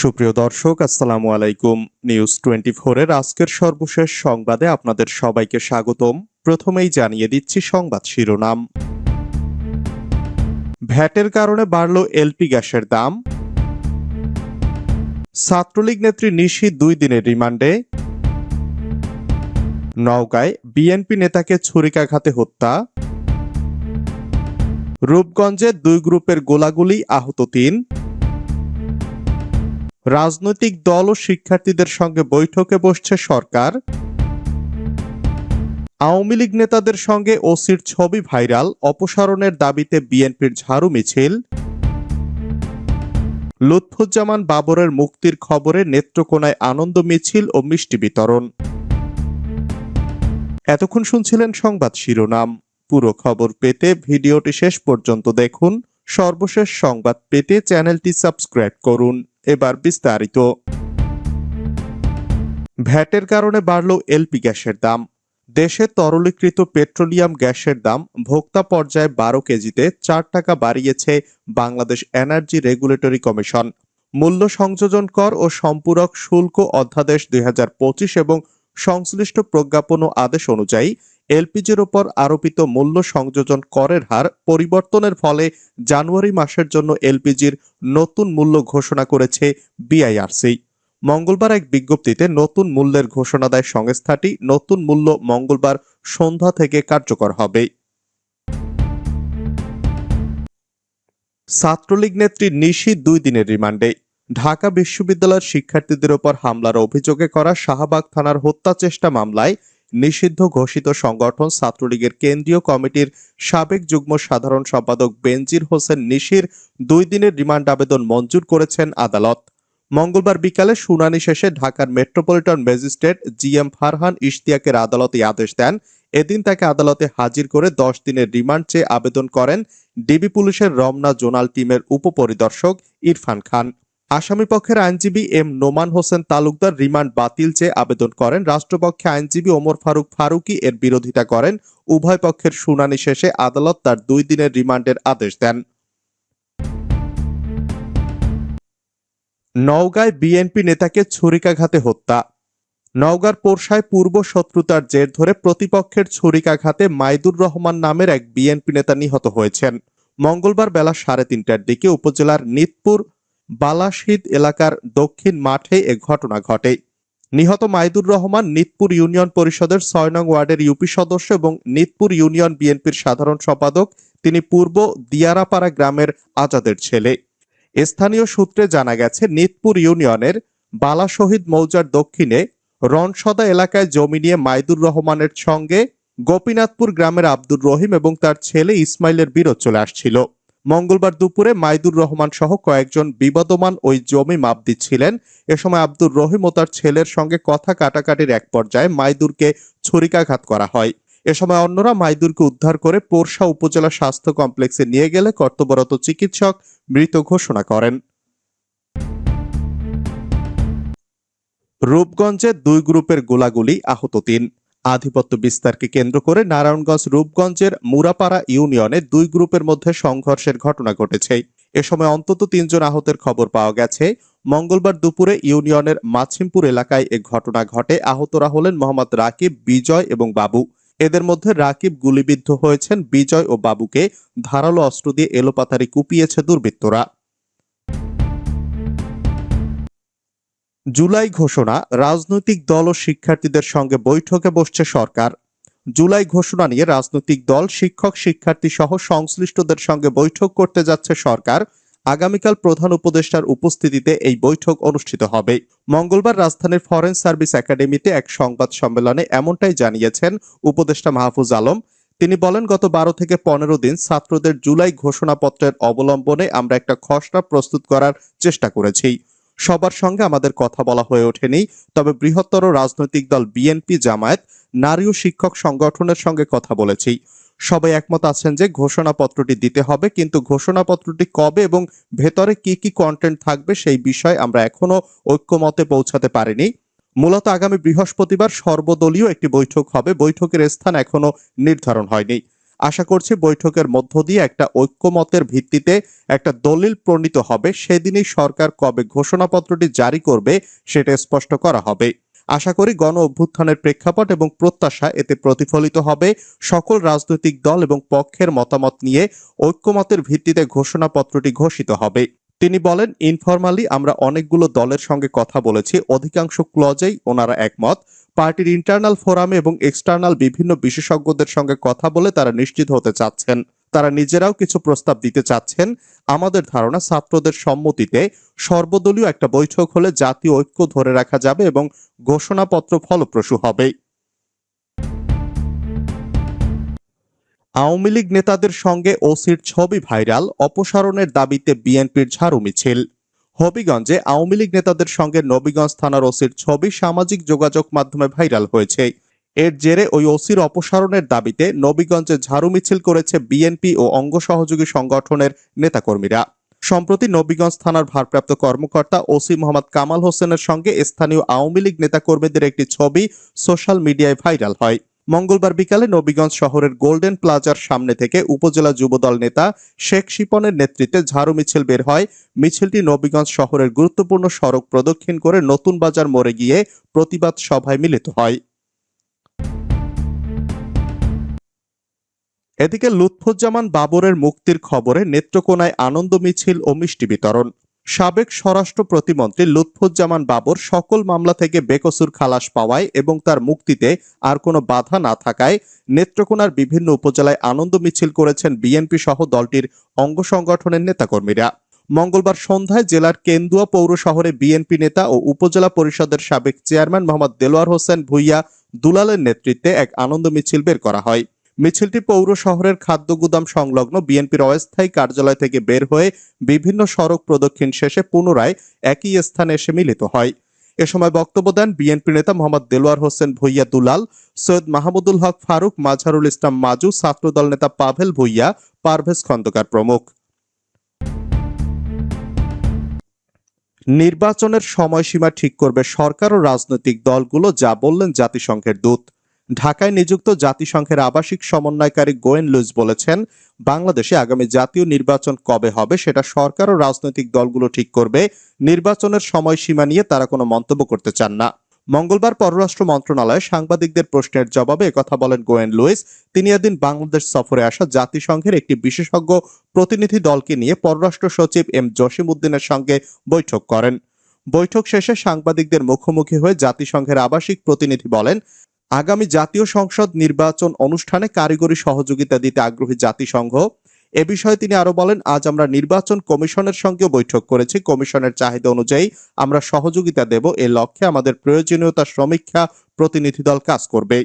সুপ্রিয় দর্শক, আসসালামু আলাইকুম। নিউজ টোয়েন্টি এর আজকের সর্বশেষ সংবাদে আপনাদের সবাইকে স্বাগতম। প্রথমেই জানিয়ে দিচ্ছি সংবাদ শিরোনাম। ভ্যাটের কারণে বাড়ল এলপি গ্যাসের দাম। ছাত্রলীগ নেত্রী নিশি দুই দিনের রিমান্ডে। নওগাঁয় বিএনপি নেতাকে ছুরিকাঘাতে হত্যা। রূপগঞ্জে দুই গ্রুপের গোলাগুলি আহত তিন। রাজনৈতিক দল ও শিক্ষার্থীদের সঙ্গে বৈঠকে বসছে সরকার। আওয়ামী লীগ নেতাদের সঙ্গে ওসির ছবি ভাইরাল, অপসারণের দাবিতে বিএনপির ঝাড়ু মিছিল। লুৎফুজ্জামান বাবরের মুক্তির খবরে নেত্রকোনায় আনন্দ মিছিল ও মিষ্টি বিতরণ। এতক্ষণ শুনছিলেন সংবাদ শিরোনাম। পুরো খবর পেতে ভিডিওটি শেষ পর্যন্ত দেখুন। সর্বশেষ সংবাদ পেতে চ্যানেলটি সাবস্ক্রাইব করুন। এবার বিস্তারিত। ভ্যাটের কারণে বাড়ল এলপি গ্যাসের দাম। দেশে তরলীকৃত পেট্রোলিয়াম গ্যাসের দাম ভোক্তা পর্যায়ে বারো কেজিতে চার টাকা বাড়িয়েছে বাংলাদেশ এনার্জি রেগুলেটরি কমিশন। মূল্য সংযোজন কর ও সম্পূরক শুল্ক অধ্যাদেশ দুই হাজার পঁচিশ এবং সংশ্লিষ্ট প্রজ্ঞাপন ও আদেশ অনুযায়ী এলপিজির ওপর আরোপিত মূল্য সংযোজন করের হার পরিবর্তনের ফলে জানুয়ারি মাসের জন্য এলপিজির নতুন মূল্য ঘোষণা করেছে বিআইআরসি। মঙ্গলবার এক বিজ্ঞপ্তিতে নতুন মূল্যের ঘোষণা দেয় সংস্থাটি, নতুন মূল্য মঙ্গলবার সন্ধ্যা থেকে কার্যকর হবে। ছাত্রলীগ নেত্রী নিশি দুই দিনের রিমান্ডে। ঢাকা বিশ্ববিদ্যালয়ের শিক্ষার্থীদের ওপর হামলার অভিযোগে করা শাহবাগ থানার হত্যা চেষ্টা মামলায় নিষিদ্ধ ঘোষিত সংগঠন ছাত্রলীগের কেন্দ্রীয় কমিটির সাবেক যুগ্ম সাধারণ সম্পাদক বেনজির হোসেন নিশির দুই দিনের রিমান্ড আবেদন মঞ্জুর করেছেন আদালত। মঙ্গলবার বিকালে শুনানি শেষে ঢাকার metropolitan magistrate G M Farhan ইশতিয়াকের আদালতে আদেশ দেন। এদিন তাকে আদালতে হাজির করে দশ দিনের রিমান্ড চেয়ে আবেদন করেন ডিবি পুলিশের রমনা জোনাল টিমের উপপরিদর্শক ইরফান খান। আসামি পক্ষের আইনজীবী এম নোমান হোসেন তালুকদার রিমান্ড বাতিল চেয়ে আবেদন করেন। রাষ্ট্রপক্ষে আইনজীবী ওমর ফারুক ফারুকি এর বিরোধিতা করেন। উভয় পক্ষের শুনানি শেষে আদালত তার দুই দিনের রিমান্ডের আদেশ দেন। নওগাঁয় বিএনপি নেতাকে ছুরিকাঘাতে হত্যা। নওগাঁর পোরশায় পূর্ব শত্রুতার জের ধরে প্রতিপক্ষের ছুরিকাঘাতে মাইদুর রহমান নামের এক বিএনপি নেতা নিহত হয়েছেন। মঙ্গলবার বেলা সাড়ে তিনটার দিকে উপজেলার নিতপুর বালাশিদ এলাকার দক্ষিণ মাঠে এ ঘটনা ঘটে। নিহত মাইদুর রহমান নিতপুর ইউনিয়ন পরিষদের ছয় নং ওয়ার্ডের ইউপি সদস্য এবং নিতপুর ইউনিয়ন বিএনপির সাধারণ সম্পাদক, তিনি পূর্ব দিয়ারাপাড়া গ্রামের আজাদের ছেলে। স্থানীয় সূত্রে জানা গেছে, নিতপুর ইউনিয়নের বালা শহীদ মৌজার দক্ষিণে রনসদা এলাকায় জমি নিয়ে মাইদুর রহমানের সঙ্গে গোপীনাথপুর গ্রামের আব্দুর রহিম এবং তার ছেলে ইসমাইলের বিরোধ চলে আসছিল। মঙ্গলবার দুপুরে মাইদুর রহমান সহ কয়েকজন বিবাদমান ওই জমি মাপ দিচ্ছিলেন। এ সময় আব্দুর রহিম ও তার ছেলের সঙ্গে কথা কাটাকাটির এক পর্যায়ে মাইদুরকে ছুরিকাঘাত করা হয়। এ সময় অন্যরা মাইদুরকে উদ্ধার করে পোরশা উপজেলা স্বাস্থ্য কমপ্লেক্সে নিয়ে গেলে কর্তব্যরত চিকিৎসক মৃত ঘোষণা করেন। রূপগঞ্জে দুই গ্রুপের গোলাগুলি আহত তিন। আধিপত্য বিস্তারকে কেন্দ্র করে নারায়ণগঞ্জ, রূপগঞ্জের মুরাপাড়া ইউনিয়নে দুই গ্রুপের মধ্যে সংঘর্ষের ঘটনা ঘটেছে। এ সময় অন্তত তিনজন আহতের খবর পাওয়া গেছে। মঙ্গলবার দুপুরে ইউনিয়নের মাছিমপুর এলাকায় এ ঘটনা ঘটে। আহতরা হলেন মোহাম্মদ রাকিব, বিজয় এবং বাবু। এদের মধ্যে রাকিব গুলিবিদ্ধ হয়েছেন, বিজয় ও বাবুকে ধারালো অস্ত্র দিয়ে এলোপাথারি কুপিয়েছে দুর্বৃত্তরা। জুলাই ঘোষণা, রাজনৈতিক দল ও শিক্ষার্থীদের সঙ্গে বৈঠকে বসছে সরকার। জুলাই ঘোষণা নিয়ে রাজনৈতিক দল, শিক্ষক, শিক্ষার্থী সহ সংশ্লিষ্টদের সঙ্গে বৈঠক করতে যাচ্ছে সরকার। আগামীকাল প্রধান উপদেষ্টার উপস্থিতিতে এই বৈঠক অনুষ্ঠিত হবে। মঙ্গলবার রাজধানীর ফরেন সার্ভিস একাডেমিতে এক সংবাদ সম্মেলনে এমনটাই জানিয়েছেন উপদেষ্টা মাহফুজ আলম। তিনি বলেন, গত বারো থেকে পনেরো দিন ছাত্রদের জুলাই ঘোষণাপত্রের অবলম্বনে আমরা একটা খসড়া প্রস্তুত করার চেষ্টা করেছি। সবার সঙ্গে আমাদের কথা বলা হয়ে ওঠেনি। তবে বৃহত্তর রাজনৈতিক দল বিএনপি জামায়াত, নারী ও শিক্ষক সংগঠনের সঙ্গে কথা বলেছি। সবাই একমত আছেন যে ঘোষণাপত্রটি দিতে হবে, কিন্তু ঘোষণাপত্রটি কবে এবং ভেতরে কি কি কন্টেন্ট থাকবে সেই বিষয়ে আমরা এখনও ঐক্যমতে পৌঁছাতে পারিনি। মূলত আগামী বৃহস্পতিবার সর্বদলীয় একটি বৈঠক হবে। বৈঠকের স্থান এখনও নির্ধারণ হয়নি। আশা করছি বৈঠকের মধ্য দিয়ে একটা ঐক্যমতের ভিত্তিতে একটা দলিল প্রণীত হবে। সেদিনই সরকার কবে ঘোষণাপত্রটি জারি করবে সেটা স্পষ্ট করা হবে। আশা করি গণ অভ্যুত্থানের প্রেক্ষাপট এবং প্রত্যাশা এতে প্রতিফলিত হবে। সকল রাজনৈতিক দল এবং পক্ষের মতামত নিয়ে ঐক্যমতের ভিত্তিতে ঘোষণাপত্রটি ঘোষিত হবে। তিনি বলেন, ইনফরমালি আমরা অনেকগুলো দলের সঙ্গে কথা বলেছি। অধিকাংশ ক্লজেই ওনারা একমত। পার্টির ইন্টারনাল ফোরামে এবং এক্সটার্নাল বিভিন্ন বিশেষজ্ঞদের সঙ্গে কথা বলে তারা নিশ্চিত হতে চাচ্ছেন। তারা নিজেরাও কিছু প্রস্তাব দিতে চাচ্ছেন। আমাদের ধারণা, ছাত্রদের সম্মতিতে সর্বদলীয় একটা বৈঠক হলে জাতীয় ঐক্য ধরে রাখা যাবে এবং ঘোষণাপত্র ফলপ্রসূ হবে। আওয়ামী লীগ নেতাদের সঙ্গে ওসির ছবি ভাইরাল। অপসারণের দাবিতে বিএনপির ঝাড়ু মিছিল। হবিগঞ্জে আওয়ামী লীগ নেতাদের সঙ্গে নবীগঞ্জ থানার ওসির ছবি সামাজিক যোগাযোগ মাধ্যমে ভাইরাল হয়েছে। এর জেরে ওই ওসির অপসারণের দাবিতে নবীগঞ্জে ঝাড়ু মিছিল করেছে বিএনপি ও অঙ্গ সহযোগী সংগঠনের নেতাকর্মীরা। সম্প্রতি নবীগঞ্জ থানার ভারপ্রাপ্ত কর্মকর্তা ওসি মোহাম্মদ কামাল হোসেনের সঙ্গে স্থানীয় আওয়ামী লীগ নেতাকর্মীদের একটি ছবি সোশ্যাল মিডিয়ায় ভাইরাল হয়। মঙ্গলবার বিকালে নবীগঞ্জ শহরের গোল্ডেন প্লাজার সামনে থেকে উপজেলা যুবদল নেতা শেখ শিপনের নেতৃত্বে ঝাড়ু মিছিল বের হয়। মিছিলটি নবীগঞ্জ শহরের গুরুত্বপূর্ণ সড়ক প্রদক্ষিণ করে নতুন বাজার মোড়ে গিয়ে প্রতিবাদ সভায় মিলিত হয়। এদিকে লুৎফুজ্জামান বাবরের মুক্তির খবরে নেত্রকোনায় আনন্দ মিছিল ও মিষ্টি বিতরণ। সাবেক স্বরাষ্ট্র প্রতিমন্ত্রী লুৎফুজ্জামান বাবর সকল মামলা থেকে বেকসুর খালাস পাওয়ায় এবং তার মুক্তিতে আর কোনো বাধা না থাকায় নেত্রকোনার বিভিন্ন উপজেলায় আনন্দ মিছিল করেছেন বিএনপি সহ দলটির অঙ্গ সংগঠনের নেতাকর্মীরা। মঙ্গলবার সন্ধ্যায় জেলার কেন্দুয়া পৌর শহরে বিএনপি নেতা ও উপজেলা পরিষদের সাবেক চেয়ারম্যান মোহাম্মদ দেলোয়ার হোসেন ভুইয়া দুলালের নেতৃত্বে এক আনন্দ মিছিল বের করা হয়। মিছিলটি পৌর শহরের খাদ্য গুদাম সংলগ্ন বিএনপির অস্থায়ী কার্যালয় থেকে বের হয়ে বিভিন্ন সড়ক প্রদক্ষিণ শেষে পুনরায় একই স্থানে এসে মিলিত হয়। এ সময় বক্তব্য দেন বিএনপি নেতা মোহাম্মদ দেলোয়ার হোসেন ভুইয়া দুলাল, সৈয়দ মাহমুদুল হক ফারুক, মাজহারুল ইসলাম মাজু, ছাত্রদল নেতা পাভেল ভুইয়া, পারভেজ খন্দকার প্রমুখ। নির্বাচনের সময়সীমা ঠিক করবে সরকার ও রাজনৈতিক দলগুলো, যা বললেন জাতিসংঘের দূত। ঢাকায় নিযুক্ত জাতিসংঘের আবাসিক সমন্বয়কারী গোয়েন লুইস বলেছেন, বাংলাদেশে আগামী জাতীয় নির্বাচন কবে হবে সেটা সরকার ও রাজনৈতিক দলগুলো ঠিক করবে। নির্বাচনের সময়সীমা নিয়ে তারা কোনো মন্তব্য করতে চান না। মঙ্গলবার পররাষ্ট্র মন্ত্রণালয়ে সাংবাদিকদের প্রশ্নের জবাবে একথা বলেন গোয়েন লুইস, তিনি এদিন বাংলাদেশ সফরে আসা জাতিসংঘের একটি বিশেষজ্ঞ প্রতিনিধি দলকে নিয়ে পররাষ্ট্র সচিব এম জসিম উদ্দিনের সঙ্গে বৈঠক করেন। বৈঠক শেষে সাংবাদিকদের মুখোমুখি হয়ে জাতিসংঘের আবাসিক প্রতিনিধি বলেন আগামী জাতীয় সংসদ নির্বাচন অনুষ্ঠানে কারিগরি সহযোগিতা দিতে আগ্রহী জাতিসংঘ। এ বিষয়ে তিনি আরও বলেন, আজ আমরা নির্বাচন কমিশনের সঙ্গে বৈঠক করেছি। কমিশনের চাহিদা অনুযায়ী আমরা সহযোগিতা দেব। এ লক্ষ্যে আমাদের প্রয়োজনীয়তা সমীক্ষা প্রতিনিধি দল কাজ করবে।